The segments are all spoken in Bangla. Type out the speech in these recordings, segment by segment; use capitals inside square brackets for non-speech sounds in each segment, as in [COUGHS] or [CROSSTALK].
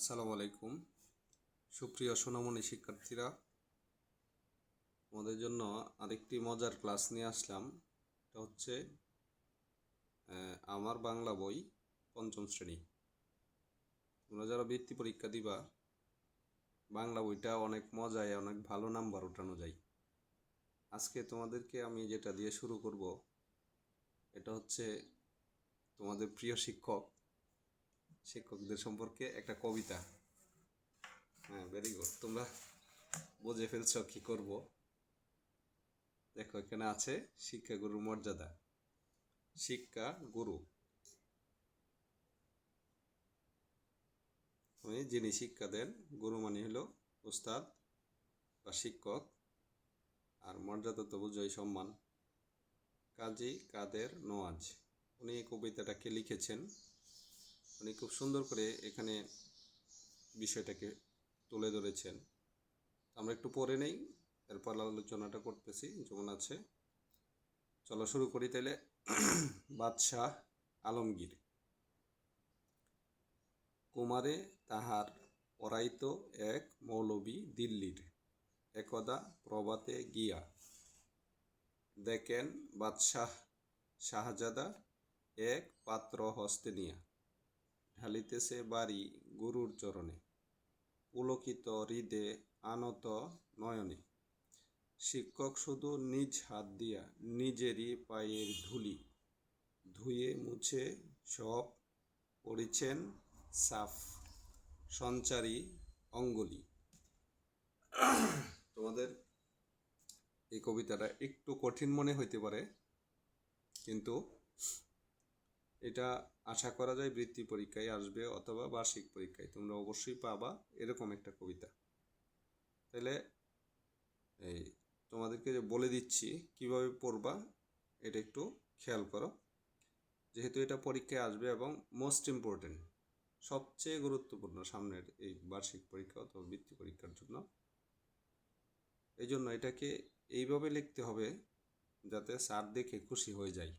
আসসালামু আলাইকুম। সুপ্রিয় সোনামণি শিক্ষার্থীরা আমাদের জন্য আরেকটি মজার ক্লাস নিয়ে আসলাম। এটা হচ্ছে আমার বাংলা বই পঞ্চম শ্রেণি। তোমরা যারা বৃত্তি পরীক্ষা দিবা, বাংলা বইটা অনেক মজায়, অনেক ভালো নাম্বার ওঠানো যায়। আজকে তোমাদেরকে আমি যেটা দিয়ে শুরু করব, এটা হচ্ছে তোমাদের প্রিয় শিক্ষক শিক্ষকদের সম্পর্কে একটা কবিতা। হ্যাঁ ভেরি গুড তোমরা বুঝে ফেলছ কি করব। দেখো, এখানে আছে শিক্ষা গুরুর মর্যাদা। শিক্ষা গুরু। মানে যিনি শিক্ষা দেন, গুরু মানে হলো উস্তাদ বা শিক্ষক। আর মর্যাদা তো বুঝোই সম্মান। কাজী কাদের নোয়াজ উনি এই কবিতাটাকে লিখেছেন উনি খুব সুন্দর করে এখানে বিষয়টাকে তুলে ধরেছেন। আমরা একটু পরে নেই, এরপর আলোচনাটা করতেছি, যেমন আছে। চলো শুরু করি তাহলে। বাদশাহ আলমগীর। কুমারে তাহার পরাইত এক মৌলবী দিল্লির। একদা প্রভাতে গিয়া দেখেন বাদশাহ শাহজাদা এক পাত্র হস্তে নিয়া। ঢালিতেছে বাড়ি গুরুর চরণে। পুলকিত হৃদে আনত নয়নে। শিক্ষক শুধু নিজ হাত দিয়া নিজেরই পায়ের ধুলি ধুয়ে মুছে সব পড়েছেন সাফ সঞ্চারী অঙ্গুলি। তোমাদের এই কবিতাটা একটু কঠিন মনে হইতে পারে, কিন্তু এটা আশা করা যায় বৃত্তি পরীক্ষায় আসবে অথবা বার্ষিক পরীক্ষায়। তোমরা অবশ্যই পাবা এরকম একটা কবিতা। তাহলে এই তোমাদেরকে যে বলে দিচ্ছি কীভাবে পড়বা, এটা একটু খেয়াল করো। যেহেতু এটা পরীক্ষায় আসবে এবং মোস্ট ইম্পর্টেন্ট সবচেয়ে গুরুত্বপূর্ণ সামনের এই বার্ষিক পরীক্ষা অথবা বৃত্তি পরীক্ষার জন্য। এই জন্য এটাকে এইভাবে লিখতে হবে যাতে স্যার দেখে খুশি হয়ে যায়।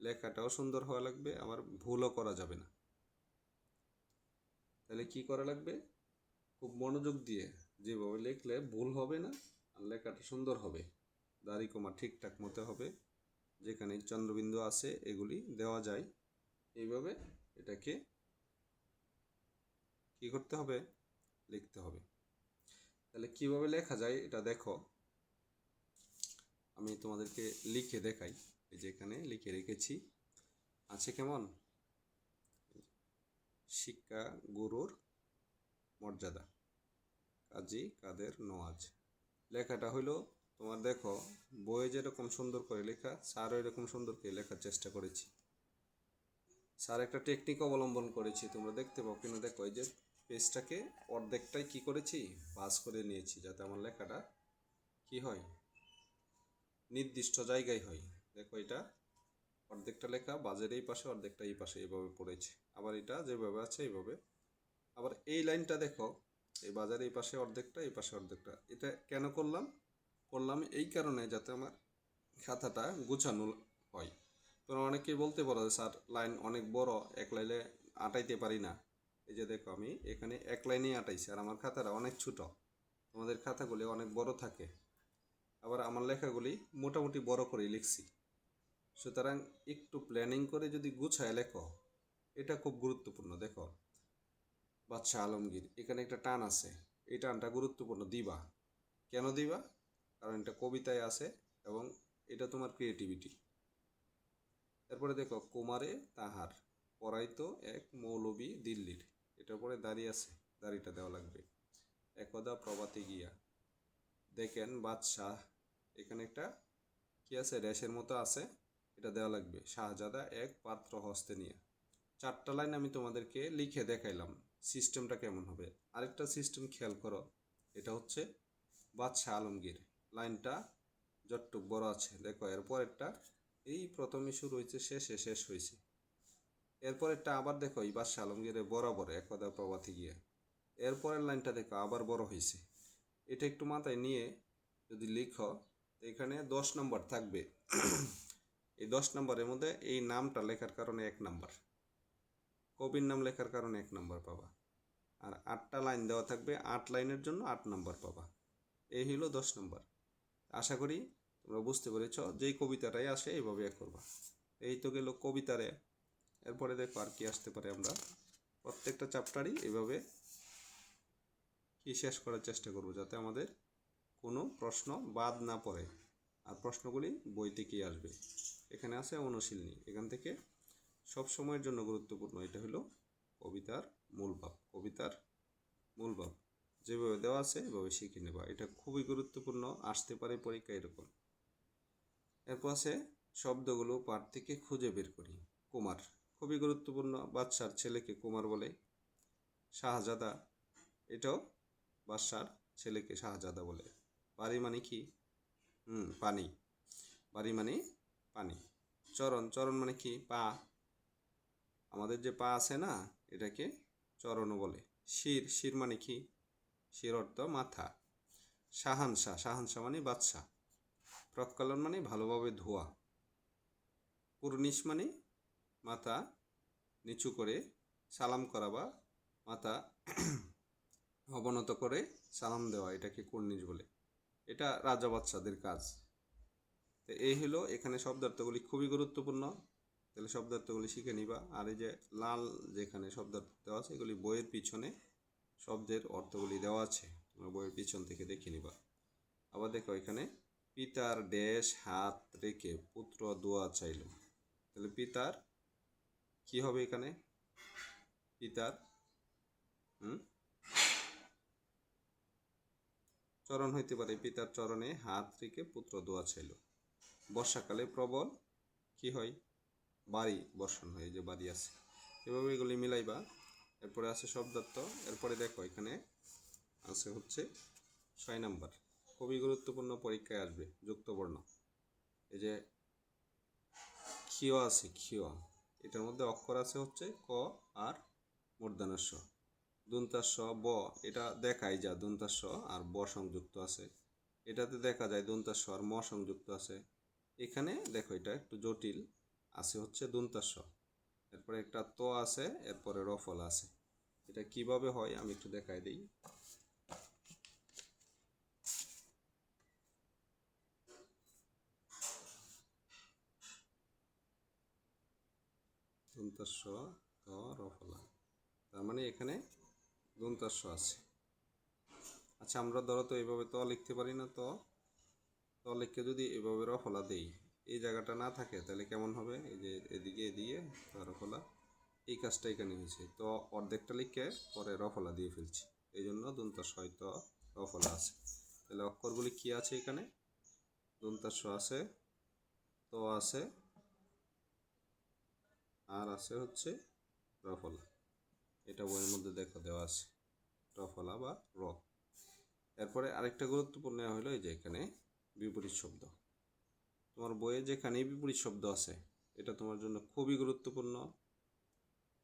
লেখাটাও সুন্দর হওয়া লাগবে আবার ভুলও করা যাবে না। তাহলে কি করা লাগবে? খুব মনোযোগ দিয়ে যেভাবে লিখলে ভুল হবে না আর লেখাটা সুন্দর হবে। দাড়ি কমা ঠিকঠাক মতো হবে, যেখানে চন্দ্রবিন্দু আছে এগুলি দেওয়া যায়। এইভাবে এটাকে কি করতে হবে? লিখতে হবে। তাহলে কীভাবে লেখা যায় এটা দেখো। আমি তোমাদেরকে লিখে দেখাই। এই যে এখানে লিখে রেখেছি। আছে কেমন? শিক্ষা গুরুর মর্যাদা। কাজী কাদের নওয়াজ। লেখাটা হইল, তোমার দেখো, বইয়ে যেরকম সুন্দর করে লেখা স্যারও এরকম সুন্দর করে লেখার চেষ্টা করেছি। স্যার একটা টেকনিক অবলম্বন করেছি, তোমরা দেখতে পাও কিনা দেখো, এই যে পেজটাকে অর্ধেকটাই কি করেছি? পাস করে নিয়েছি, যাতে আমার লেখাটা কি হয়? নির্দিষ্ট জায়গায় হয়। দেখো এটা, অর্ধেকটা লেখা, বাজের এই পাশে, অর্ধেকটা এই পাশে, এইভাবে পড়েছে। আবার এটা যেভাবে আছে, এইভাবে। আবার এই লাইনটা দেখো, এই বাজার এই পাশে অর্ধেকটা, এই পাশে অর্ধেকটা। এটা কেন করলাম? করলাম এই কারণে যাতে আমার খাতাটা গুছানো হয়। তোমরা অনেকেই বলতে পারো যে, স্যার, লাইন অনেক বড়, এক লাইনে আটাইতে পারি না। এই যে দেখো, আমি এখানে এক লাইনেই আটাইছি, আর আমার খাতাটা অনেক ছোট। তোমাদের খাতাগুলি অনেক বড় থাকে। আবার আমার লেখাগুলি মোটামুটি বড় করে লিখছি। সুতরাং একটু প্ল্যানিং করে যদি গুছায় লেখো, এটা খুব গুরুত্বপূর্ণ, দেখো। বাদশাহ আলমগীর, এখানে একটা টান আছে, এই টানটা গুরুত্বপূর্ণ, দিবা। কেন দিবা? কারণ এটা কবিতায় আছে এবং এটা তোমার ক্রিয়েটিভিটি এরপরে দেখো, কুমারে তাহার পড়াইতো এক মৌলবী দিল্লির। এটার পরে দাঁড়িয়ে আছে, দাড়িটা দেওয়া লাগবে। একদা প্রভাতে গিয়া, দেখেন বাদশাহ, এখানে একটা কি আছে রেশের মতো আছে। এটা দেওয়া লাগবে, শাহজাদা এক পাত্র হস্তে নিয়ে। চারটা লাইন আমি তোমাদেরকে লিখে দেখাইলাম, সিস্টেমটা কেমন হবে। আরেকটা সিস্টেম খেয়াল করো, এটা হচ্ছে বাদশাহ আলমগীর। লাইনটা যতটুক বড় আছে, দেখো এরপর একটা এই প্রথমে শুরু হয়েছে, শেষে শেষ হয়েছে। এরপর একটা আবার দেখো, এই বাদশাহ আলমগীরের বরাবর একদা প্রভাতে গিয়ে। এরপরের লাইনটা দেখো, আবার বড় হয়েছে। এটা একটু মাথায় নিয়ে যদি লিখো, এখানে দশ নম্বর থাকবে। এই দশ নম্বরের মধ্যে এই নামটা লেখার কারণে এক নাম্বার। কবির নাম লেখার কারণে এক নাম্বার পাবা। আর আটটা লাইন দেওয়া থাকবে, আট লাইনের জন্য আট নাম্বার পাবা। এই হলো দশ নম্বর। আশা করি তোমরা বুঝতে পেরেছ, যেই কবিতাটাই আসে এইভাবে এক করবা। এই তো গেল কবিতারে। এরপরে দেখো আর কি আসতে পারে আমরা। প্রত্যেকটা চ্যাপ্টারই এভাবে কি শেষ করার চেষ্টা করব যাতে আমাদের কোনো প্রশ্ন বাদ না পড়ে। আর প্রশ্নগুলি বই থেকেই আসবে? এখানে আছে অনুশীলনী। এখান থেকে সব সময়ের জন্য গুরুত্বপূর্ণ এটা হলো কবিতার মূল ভাব, কবিতার মূল ভাব। যেভাবে দেওয়া আছে এভাবে শিখে নেবা। এটা খুবই গুরুত্বপূর্ণ, আসতে পারে পরীক্ষা এরকম। এরপর আছে শব্দগুলো পাঠ থেকে খুঁজে বের করি। কুমার, খুবই গুরুত্বপূর্ণ। বাদশার ছেলেকে কুমার বলে। শাহজাদা, এটাও বাদশার ছেলেকে শাহজাদা বলে। বাড়ি মানে কি? হুম পানি বাড়ি মানে পানি। চরণ চরণ মানে কি? পা। আমাদের যে পা আছে না, এটাকে চরণও বলে। শির শির মানে কি? শির অর্থ মাথা। শাহানশা শাহানশা মানে বাদশাহ প্রক্ষালন মানে ভালোভাবে ধোয়া। পুরনিশ মানে মাথা নিচু করে সালাম করা বা মাথা অবনত করে সালাম দেওয়া, এটাকে কুর্নিশ বলে। এটা রাজা বাচ্চাদের কাজ। তো এই হলো এখানে শব্দার্থগুলি খুবই গুরুত্বপূর্ণ। তাহলে শব্দার্থগুলি শিখে নিবা। আর এই যে লাল যেখানে শব্দার্থ দেওয়া আছে, এগুলি বইয়ের পিছনে শব্দের অর্থগুলি দেওয়া আছে। বইয়ের পিছন থেকে দেখে নিবা। আবার দেখো এখানে, পিতার ড্যাশ হাত রেখে পুত্র দোয়া চাইল। তাহলে পিতার কি হবে এখানে? পিতার, হুম? চরণ হইতে পারে, পিতার চরণে হাত রেখে পুত্র দোয়া চাইল। বর্ষাকালে প্রবল, কি হয়? বাড়ি বর্ষণ হয় যে বাড়ি আছে। এভাবে এগুলি মিলাইবা। এরপরে আছে শব্দার্থ এরপরে দেখো, এখানে আছে হচ্ছে ছয় নাম্বার। খুবই গুরুত্বপূর্ণ পরীক্ষায় আসবে, যুক্তবর্ণ। এই যে ক্ষীয় আছে, ক্ষীয়। এটার মধ্যে অক্ষর আছে হচ্ছে ক আর মূর্ধন্যস্ব। দন্তাস্ব, ব, এটা দেখাই যা দন্তাস্ব আর ব সংযুক্ত আছে। এটাতে দেখা যায় দন্তাস্ব আর ম সংযুক্ত আছে। এখানে দেখো এটা একটু জটিল। আছে হচ্ছে দন্তাস্ব। এরপরে একটা ত আছে, এরপরে রফল আছে। এটা কীভাবে হয় আমি একটু দেখাই দিই। রফলা তার মানে এখানে দন্তাস্ব আছে। আচ্ছা আমরা ধরো তো এইভাবে ত লিখতে পারি না, তো। ত লিখে যদি এভাবে রফলা দেই, এই জায়গাটা না থাকে, তাহলে কেমন হবে? এই যে এদিকে এদিকে রফলা এই কাজটা এখানে হয়েছে। তো অর্ধেকটা লিখে পরে রফলা দিয়ে ফেলছি। এই জন্য দন্তাস্ব হয়তো রফলা আছে। তাহলে অক্ষরগুলি কি আছে এখানে? দন্তাস্ব আছে, তো আছে, আর আছে হচ্ছে রফলা এটা বইয়ের মধ্যে দেখা দেওয়া আছে। রফলা বা র। এরপরে আরেকটা গুরুত্বপূর্ণ হলো এই যে এখানে বিপরীত শব্দ। তোমার বইয়ে যেখানে বিপরীত শব্দ আছে, এটা তোমার জন্য খুবই গুরুত্বপূর্ণ।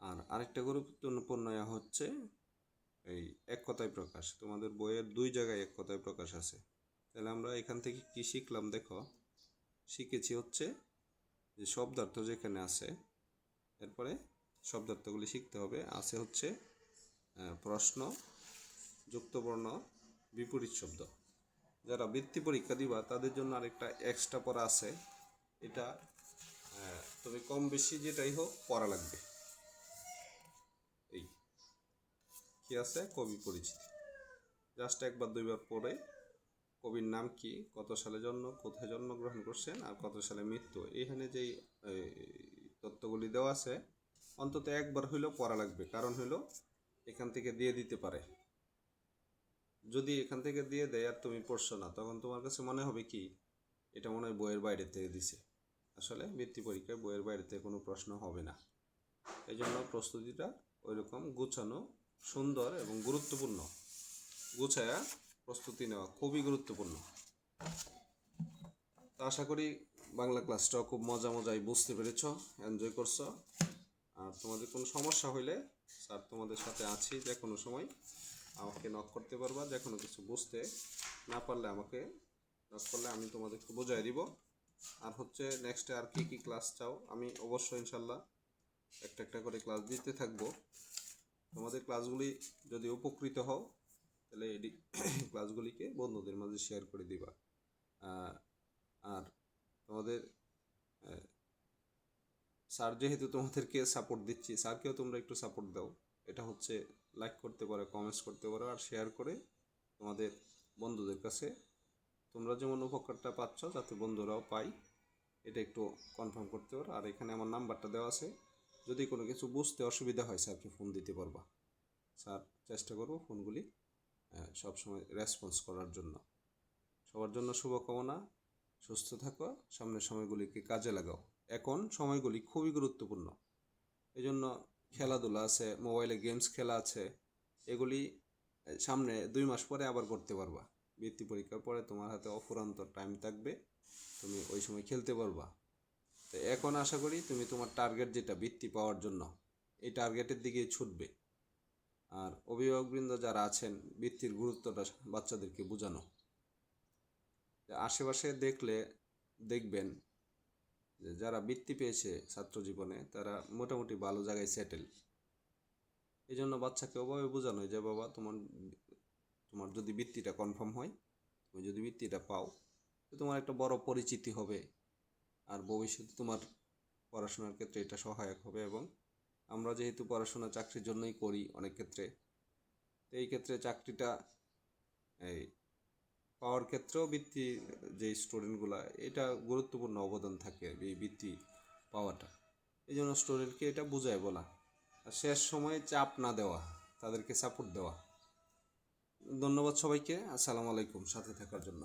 আর আরেকটা গুরুত্বপূর্ণ হচ্ছে এই এক কথায় প্রকাশ। তোমাদের বইয়ের দুই জায়গায় এক কথায় প্রকাশ আছে। তাহলে আমরা এখান থেকে কি শিখলাম দেখো? শিখেছি হচ্ছে যে শব্দার্থ যেখানে আছে, এরপরে শব্দার্থগুলি শিখতে হবে। আছে হচ্ছে প্রশ্ন, যুক্তবর্ণ, বিপরীত শব্দ। যারা বৃত্তি পরীক্ষা দিবা, তাদের জন্য আরেকটা এক্সট্রা পড়া আছে। এটা তবে কম বেশি যেটাই হোক, পড়া লাগবে। এই, কি আছে? কবি পরিচিতি। জাস্ট একবার দুইবার পড়ে, কবির নাম কি, কত সালে জন্ম, কোথায় জন্মগ্রহণ করছেন, আর কত সালে মৃত্যু? এখানে যেই তথ্যগুলি দেওয়া আছে, অন্তত একবার হইলেও পড়া লাগবে। কারণ হইল, এখান থেকে দিয়ে দিতে পারে। যদি এখান থেকে দিয়ে দেয় আর তুমি পড়ছো না, তখন তোমার কাছে মনে হবে কি? এটা মনে হয় বইয়ের বাইরে থেকে দিছে। আসলে বৃত্তি পরীক্ষায় বইয়ের বাইরে থেকে কোনো প্রশ্ন হবে না। এই জন্য প্রস্তুতিটা ওইরকম গুছানো সুন্দর এবং গুরুত্বপূর্ণ। গুছায়া প্রস্তুতি নেওয়া খুবই গুরুত্বপূর্ণ। তো আশা করি বাংলা ক্লাসটাও খুব মজা মজাই বুঝতে পেরেছ এনজয় করছ। আর তোমাদের কোনো সমস্যা হইলে স্যার তোমাদের সাথে আছি যে কোনো সময়। আমাকে নক করতে পারবা, যে কোনো কিছু বুঝতে। না পারলে আমাকে নক করলে আমি তোমাদেরকে বোঝাই দিব। আর হচ্ছে নেক্সটে আর কী কী ক্লাস চাও? আমি অবশ্যই ইনশাল্লাহ একটা একটা করে ক্লাস দিতে থাকব। তোমাদের ক্লাসগুলি যদি উপকৃত হও, তাহলে এটি ক্লাসগুলিকে [COUGHS] বন্ধুদের মাঝে শেয়ার করে দিবা। আর তোমাদের স্যার যেহেতু তোমাদেরকে সাপোর্ট দিচ্ছি স্যারকেও তোমরা একটু সাপোর্ট দাও। এটা হচ্ছে লাইক করতে পারো কমেন্টস করতে পারো আর শেয়ার করে তোমাদের বন্ধুদের কাছে। তোমরা যেমন উপকারটা পাচ্ছ যাতে বন্ধুরাও পাই এটা একটু কনফার্ম করতে পারো। আর এখানে আমার নাম্বারটা দেওয়া আছে। যদি কোনো কিছু বুঝতে অসুবিধা হয়, স্যারকে ফোন দিতে পারবা। স্যার, চেষ্টা করব ফোনগুলি সবসময় রেসপন্স করার জন্য। সবার জন্য শুভকামনা। সুস্থ থাকো, সামনের সময়গুলিকে কাজে লাগাও। এখন সময়গুলি খুবই গুরুত্বপূর্ণ। এই জন্য খেলাধুলা আছে মোবাইলে গেমস খেলা আছে, এগুলি সামনে দুই মাস পরে আবার করতে পারবা। বৃত্তি পরীক্ষার পরে তোমার হাতে অফুরান্ত টাইম থাকবে, তুমি ওই সময় খেলতে পারবা। তো এখন আশা করি তুমি তোমার টার্গেট যেটা, বৃত্তি পাওয়ার জন্য, এই টার্গেটের দিকে ছুটবে। আর অভিভাবকবৃন্দ যারা আছেন, বৃত্তির গুরুত্বটা বাচ্চাদেরকে বোঝানো। আশেপাশে দেখলে, দেখবেন যারা বৃত্তি পেয়েছে ছাত্র জীবনে, তারা মোটামুটি ভালো জায়গায় সেটেল এই জন্য বাচ্চাকে ওভাবে বোঝানো যে, বাবা, তোমার তোমার যদি বৃত্তিটা কনফার্ম হয়, তুমি যদি বৃত্তিটা পাও, তো তোমার একটা বড় পরিচিতি হবে। আর ভবিষ্যতে তোমার পড়াশোনার ক্ষেত্রে এটা সহায়ক হবে এবং আমরা যেহেতু পড়াশোনা চাকরির জন্যই করি অনেক ক্ষেত্রে, তো এই ক্ষেত্রে চাকরিটা, এই পাওয়ার ক্ষেত্রেও বৃত্তি, যে স্টুডেন্টগুলো এটা গুরুত্বপূর্ণ অবদান থাকে এই বৃত্তি পাওয়াটা। এই জন্য স্টুডেন্টকে এটা বোঝায় বলা। আর শেষ সময়ে চাপ না দেওয়া, তাদেরকে সাপোর্ট দেওয়া। ধন্যবাদ সবাইকে, আসসালামু আলাইকুম, সাথে থাকার জন্য।